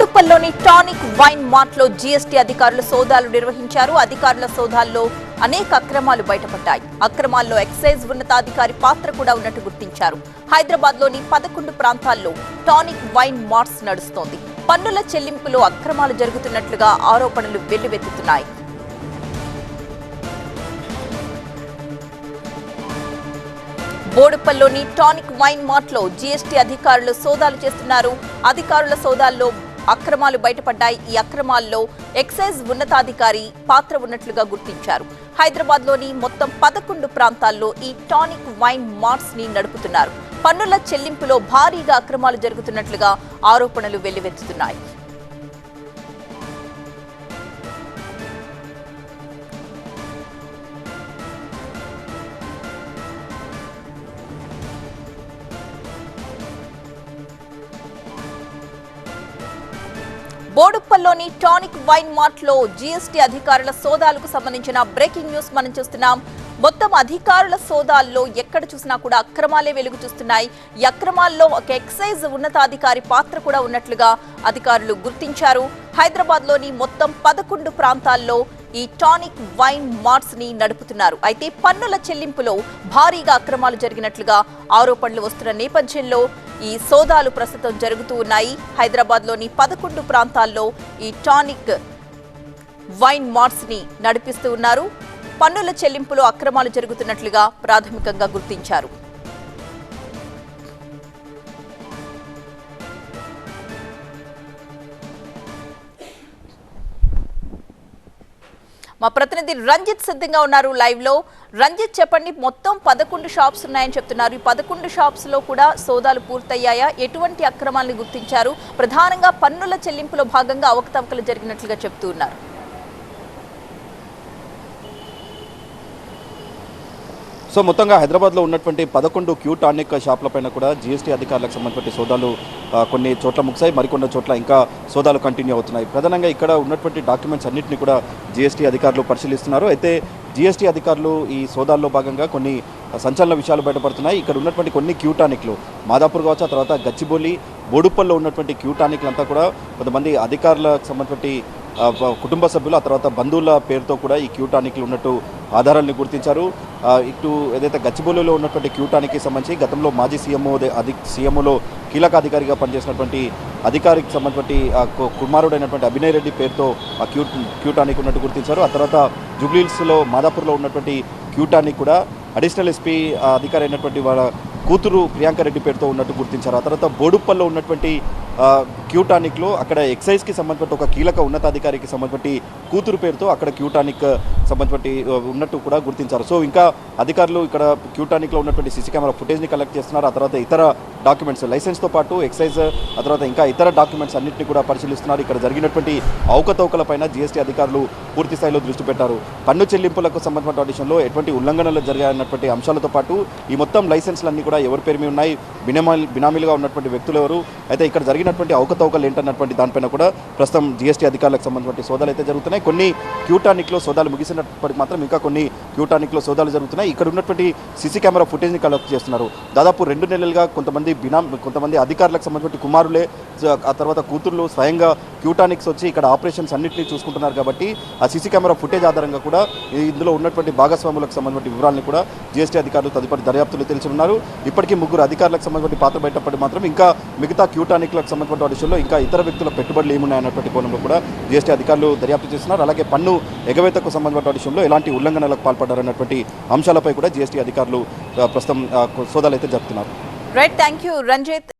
బోడుప్పల్లోని tonic wine మార్ట్లో GST అధికారులు సోదాలు నిర్వహించారు. అధికారుల సోదాల్లో అనేక అక్రమాలు బయటపడ్డాయి. అక్రమాల్లో ఎక్సైజ్ ఉన్నతాధికారి పాత్ర కూడా ఉన్నట్టు గుర్తించారు. హైదరాబాద్లోని పదకొండు ప్రాంతాల్లో టానిక్ వైన్ మార్ట్స్ నడుస్తోంది. పన్నుల చెల్లింపులో అక్రమాలు జరుగుతున్నట్లుగా ఆరోపణలు వెల్లువెత్తుతున్నాయి. బోడుప్పల్లోని టానిక్ వైన్ మార్ట్లో జీఎస్టీ అధికారులు సోదాలు చేస్తున్నారు. అధికారుల సోదాల్లో అక్రమాలు బయటపడ్డాయి. ఈ అక్రమాల్లో ఎక్సైజ్ ఉన్నతాధికారి పాత్ర ఉన్నట్లుగా గుర్తించారు. హైదరాబాద్లోని మొత్తం పదకొండు ప్రాంతాల్లో ఈ టానిక్ వైన్ మార్ట్స్ని నడుపుతున్నారు. పన్నుల చెల్లింపులో భారీగా అక్రమాలు జరుగుతున్నట్లుగా ఆరోపణలు వెల్లువెత్తుతున్నాయి. బోడుప్పల్లోని టానిక్ వైన్ మార్ట్లో జీఎస్టీ అధికారుల సోదాలకు సంబంధించిన బ్రేకింగ్ న్యూస్ మనం చూస్తున్నాం. మొత్తం అధికారుల సోదాల్లో ఎక్కడ చూసినా కూడా అక్రమాలే వెలుగు చూస్తున్నాయి. ఈ అక్రమాల్లో ఒక ఎక్సైజ్ ఉన్నతాధికారి పాత్ర కూడా ఉన్నట్లుగా అధికారులు గుర్తించారు. హైదరాబాద్లోని మొత్తం పదకొండు ప్రాంతాల్లో ఈ టానిక్ వైన్ మార్ట్స్ని నడుపుతున్నారు. అయితే పన్నుల చెల్లింపులో భారీగా అక్రమాలు జరిగినట్లుగా ఆరోపణలు వస్తున్న నేపథ్యంలో ఈ సోదాలు ప్రస్తుతం జరుగుతూ ఉన్నాయి. హైదరాబాద్లోని పదకొండు ప్రాంతాల్లో ఈ టానిక్ వైన్ మార్ట్స్ని నడిపిస్తూ ఉన్నారు. పన్నుల చెల్లింపులో అక్రమాలు జరుగుతున్నట్లుగా ప్రాథమికంగా గుర్తించారు. మా ప్రతినిధి రంజిత్ సిద్ధంగా ఉన్నారు లైవ్లో. రంజిత్ చెప్పండి మొత్తం పదకొండు షాప్స్ ఉన్నాయని చెప్తున్నారు. ఈ పదకొండు షాప్స్లో కూడా సోదాలు పూర్తయ్యాయా? ఎటువంటి అక్రమాలను గుర్తించారు? ప్రధానంగా పన్నుల చెల్లింపులో భాగంగా అవకతవకలు జరిగినట్లుగా చెప్తూ ఉన్నారు. సో మొత్తంగా హైదరాబాద్లో ఉన్నటువంటి పదకొండు క్యూ టానిక్ షాపులపైన కూడా జీఎస్టీ అధికారులకు సంబంధించిన సోదాలు కొన్ని చోట్ల ముగిసాయి మరికొన్ని చోట్ల ఇంకా సోదాలు కంటిన్యూ అవుతున్నాయి. ప్రధానంగా ఇక్కడ ఉన్నటువంటి డాక్యుమెంట్స్ అన్నింటినీ కూడా జీఎస్టీ అధికారులు పరిశీలిస్తున్నారు. అయితే జీఎస్టీ అధికారులు ఈ సోదాల్లో భాగంగా కొన్ని సంచలన విషయాలు బయటపడుతున్నాయి. ఇక్కడ ఉన్నటువంటి కొన్ని క్యూటానిక్లు మాదాపూర్ కావచ్చు ఆ తర్వాత గచ్చిబౌలి బోడుపల్లో ఉన్నటువంటి క్యూటానిక్లు అంతా కూడా కొంతమంది అధికారులకు సంబంధించి కుటుంబ సభ్యులు ఆ తర్వాత బంధువుల పేరుతో కూడా ఈ క్యూటానిక్లు ఉన్నట్టు ఆధారాలను గుర్తించారు. ఇటు ఏదైతే గచ్చిబౌలిలో ఉన్నటువంటి క్యూటానికి సంబంధించి గతంలో మాజీ సీఎంఓ అధి సీఎంఓలో కీలక అధికారిగా పనిచేసినటువంటి అధికారికి సంబంధించి కుమారుడైనటువంటి అభినయ్ రెడ్డి పేరుతో ఆ క్యూ క్యూటానిక్ ఉన్నట్టు గుర్తించారు. ఆ తర్వాత జూబ్లీహిల్స్లో మాదాపూర్లో ఉన్నటువంటి క్యూటానిక్ కూడా అడిషనల్ ఎస్పీ అధికారి అయినటువంటి వాళ్ళ కూతురు ప్రియాంక రెడ్డి పేరుతో ఉన్నట్టు గుర్తించారు. ఆ తర్వాత బోడుప్పల్లో ఉన్నటువంటి క్యూటానిక్లో అక్కడ ఎక్సైజ్కి సంబంధించిన ఒక కీలక ఉన్నతాధికారికి సంబంధించి కూతురు పేరుతో అక్కడ క్యూటానిక్ సంబంధించి ఉన్నట్టు కూడా గుర్తించారు. సో ఇంకా అధికారులు ఇక్కడ క్యూటానిక్లో ఉన్నటువంటి సీసీ కెమెరా ఫుటేజ్ని కలెక్ట్ చేస్తున్నారు. ఆ తర్వాత ఇతర డాక్యుమెంట్స్ లైసెన్స్తో పాటు ఎక్సైజ్ ఆ తర్వాత ఇంకా ఇతర డాక్యుమెంట్స్ అన్నింటినీ కూడా పరిశీలిస్తున్నారు. ఇక్కడ జరిగినటువంటి అవకతవకలపైన జీఎస్టీ అధికారులు పూర్తి స్థాయిలో దృష్టి పెట్టారు. పన్ను చెల్లింపులకు సంబంధించిన విషయంలో ఎటువంటి ఉల్లంఘనలు జరిగినటువంటి అంశాలతో పాటు ఈ మొత్తం లైసెన్స్లన్నీ కూడా ఎవరి పేరు మీద ఉన్నాయి? బినామీ బినామీలుగా ఉన్నటువంటి వ్యక్తులు ఎవరు? అయితే ఇక్కడ జరిగిన జరిగినటువంటి అవకతవకలు ఏంటన్నటువంటి దానిపైన కూడా ప్రస్తుతం జీఎస్టీ అధికారులకు సంబంధించిన సోదాలు అయితే జరుగుతున్నాయి. కొన్ని క్యూటానిక్లో సోదాలు ముగిసినప్పటికి మాత్రం ఇంకా కొన్ని క్యూటానిక్లో సోదాలు జరుగుతున్నాయి. ఇక్కడ ఉన్నటువంటి సీసీ కెమెరా ఫుటేజ్ని కలెక్ట్ చేస్తున్నారు. దాదాపు రెండు నెలలుగా కొంతమంది బినా కొంతమంది అధికారులకు సంబంధించిన కుమారులే ఆ తర్వాత కూతుర్లు స్వయంగా క్యూటానిక్స్ వచ్చి ఇక్కడ ఆపరేషన్స్ అన్నింటినీ చూసుకుంటున్నారు కాబట్టి ఆ సీసీ కెమెరా ఫుటేజ్ ఆధారంగా కూడా ఇందులో ఉన్నటువంటి భాగస్వాములకు సంబంధించిన వివరాలను కూడా జీఎస్టీ అధికారులు తదుపరి దర్యాప్తులు తెలిసి ఉన్నారు ఇప్పటికీ ముగ్గురు అధికారులకు సంబంధించిన పాత్ర బయటపడి మాత్రం ఇంకా మిగతా క్యూటానిక్లకు సంబంధించిన విషయంలో ఇంకా ఇతర వ్యక్తుల పెట్టుబడులు ఏమున్నాయన్నటువంటి కోణంలో కూడా జిఎస్టీ అధికారులు దర్యాప్తు చేస్తున్నారు. అలాగే పన్ను ఎగవేతకు సంబంధించిన విషయంలో ఎలాంటి ఉల్లంఘనలకు పాల్పడ్డారన్నటువంటి అంశాలపై కూడా జిఎస్టీ అధికారులు ప్రస్తుతం సోదాలు అయితే జరుపుతున్నారు. Right thank you Ranjith